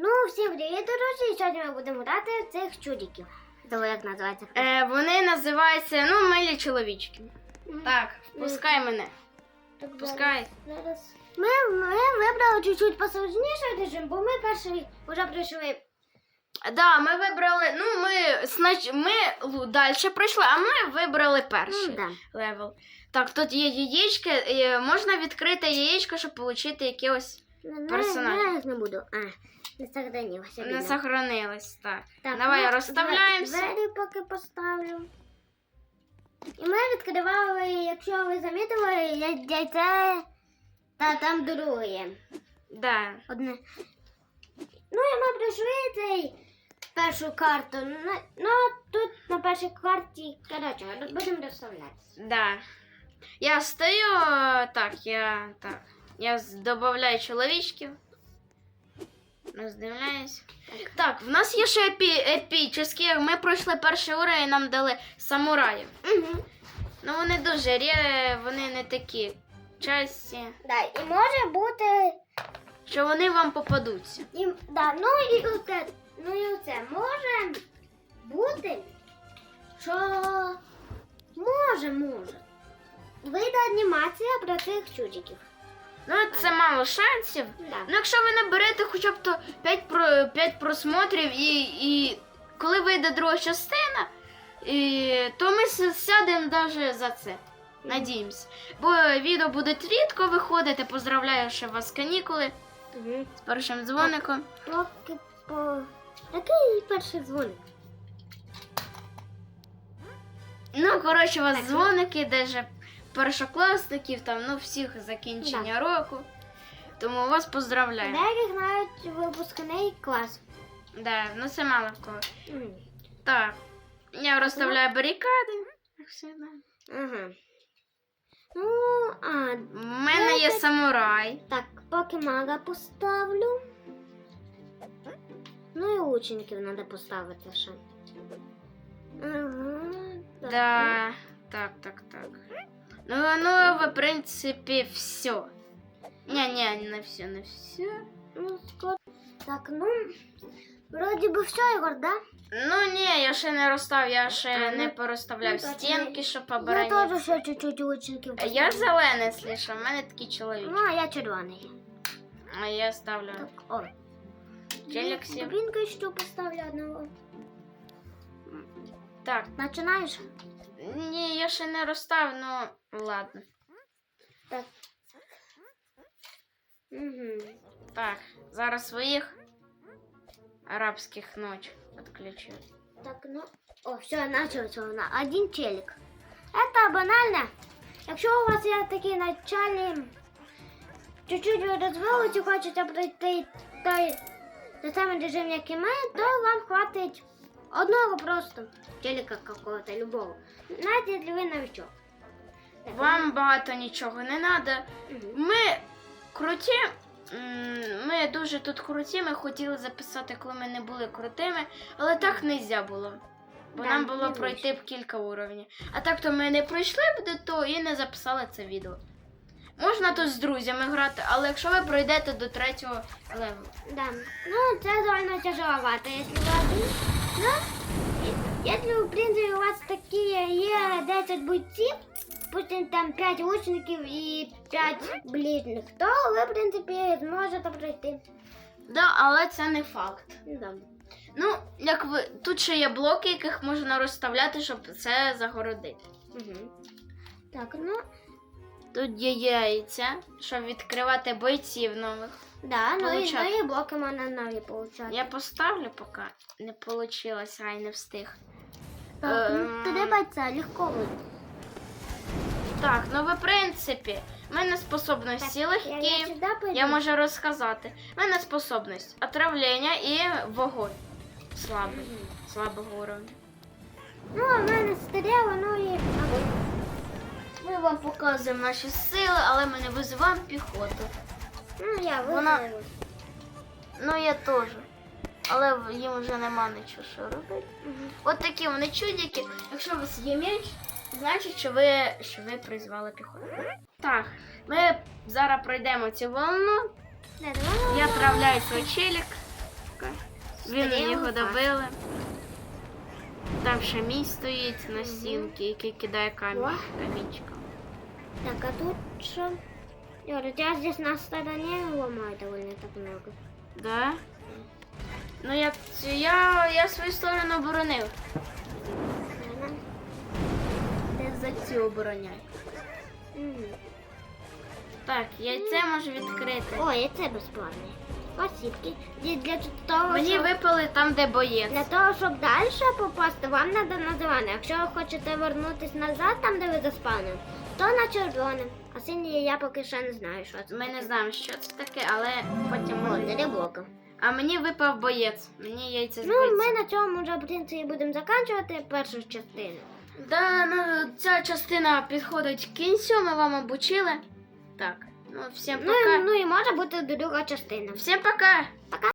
Ну, всім привіт, друзі! Сьогодні ми будемо грати цих чудиків. Забула, як називається. Е, вони називаються, ну, милі чоловічки. Мгм. Так, впускай мене. Так, Впускай. зараз- зараз. Ми, ми вибрали чуть-чуть посложніше режим, бо ми перший вже пройшли. Да, ми вибрали. Ну, ми знач... ми далі пройшли, а ми вибрали перший Ну, да. левел. Так, тут є яєчки, можна відкрити яєчко, щоб отримати якихось. Не, Персонажі. Не, не буду. А, не сохранилося. Не сохранилось. Так. Так, Давай ну, розставляємося. Двері поки поставлю. І ми відкривали, якщо ви замітили, я- яйце та там друге. Да. Одне. Ну і ми пройшли цей першу карту. Ну, ну тут на першій карті, коротше, будемо розставлятися. Да. Я стою. Так, я. Так. Я додаю чоловічків. Роздивляюсь. Так, в нас є ще епі, епічні. Ми пройшли перший уровень і нам дали самураїв. Угу. Ну вони дуже рі, вони не такі часті, Да, і може бути. що вони вам попадуться. І, да, ну і оце, ну і оце може бути, що може, може. Вийде анімація про цих чудиків. Ну, це мало шансів. Да. Ну, якщо ви наберете хоча б то 5, про, 5 просмотрів і, і коли вийде друга частина, і, то ми сядемо навіть за це. Надіємось. Бо відео будуть рідко виходити. Поздравляю ще вас канікули Угу. з першим дзвоником. Поки по. Який перший дзвоник? Ну, коротше, у вас Так. дзвоники, даже першокласників, там, ну, всіх закінчення року. Тому вас поздравляю. Деяких навіть випускний клас. Да, ну це мало в кого. Так. Я розставляю барикади. Ага. Ну, а, У мене є самурай. так, поки мага поставлю. Ну і учеників треба поставити ще. Ага. так. Да. Так, так, так. Ну, ну, в принципі, все. Ні, ні, не все, не все. Ну, скоро. Так, ну, вроді би все, Ігор, да? Ну ні, я ще не розстав, я ще А, не ну, порозставляв ну, так, стінки, щоб Я обороняти. теж ще чуть-чуть учеників поставлю. Я зелений слышу, в мене такий чоловік. Ну, а я червоний. А я ставлю. Так, о. Челексі. Дубинку ще поставлю одного. Так, Починаєш? Ні, я ще не розстав, ну ладно. Так. Угу. Так, зараз своїх арабських ноч відключу. Так, ну, о, все, началось у. Один челик. Это банально. Якщо у вас є такі началі, чуть-чуть ви розвились хочете пройти той, той самий режим, як і ми, то вам хватить одного просто челика какого-то, любого. Навіть якщо ви новичок. Вам багато нічого не треба. Ми круті. Ми дуже тут круті. Ми хотіли записати, коли ми не були крутими, але так не можна було. Бо Да, нам було пройти б кілька уровнів. А так то ми не пройшли б до того і не записали це відео. Можна тут з друзями грати, але якщо ви пройдете до третього левелу. Да. Ну, це довольно тяжеловато, если вы один. Если, в принципе, у вас такие є 10 бойців, пусть там 5 лучників і 5 ближних, то ви, в принципі, зможете пройти. Да, але це не факт. Да. Ну, як ви тут ще є блоки, яких можна розставляти, щоб це загородити. Угу. Так, ну, Тут є яйця, щоб відкривати бойців нових. Да, ну і, ну і блоки можна нові получати. Я поставлю, поки не вийшло, рай не встиг. Так, ну, Ем. бойця, легко. Так, ну в принципі, в мене способності Так, я, Я, я сюди пойду. можу розказати. В мене способність отравлення і вогонь. Слабий. Слабого уровня. Ну, а в мене стріла, ну і. Ми вам показуємо наші сили, але ми не визиваємо піхоту. Ну, я Вона- виграю. Ну я теж. Але їм вже нема нічого що робити. От такі вони чудики. Якщо у вас є меч, значить, що ви, що ви призвали піхоту. Так, ми зараз пройдемо цю волну. Я отравляю свій челік. Він його добили. Там ще мій стоїть на стінці, який кидає камінь, камінчиком. Так, а тут что? Юра, у тебя здесь на стороне ломают довольно так много. Да? Ну це- я, я свою сторону оборонив. Я за цю обороняю. Так, яйце можу відкрити. О, і це безплатне. Спасибки. І для того, Мені щоб... випали там, де боєць. Для того, щоб далі попасти, вам треба на зелене. Якщо ви хочете вернутися назад, там, де ви заспавнили, то на червоне. А синє я поки ще не знаю, що це. Ми не знаємо, що це таке, але потім О. А мені випав боєць. Мені яйце Ну, збиться. ми на цьому вже, принципі, будемо закінчувати першу частину. Да, ну, ця частина підходить кінцю, ми вам обучили. Так, ну всім Ну, пока. і- ну і може бути друга частина. Всім пока! пока!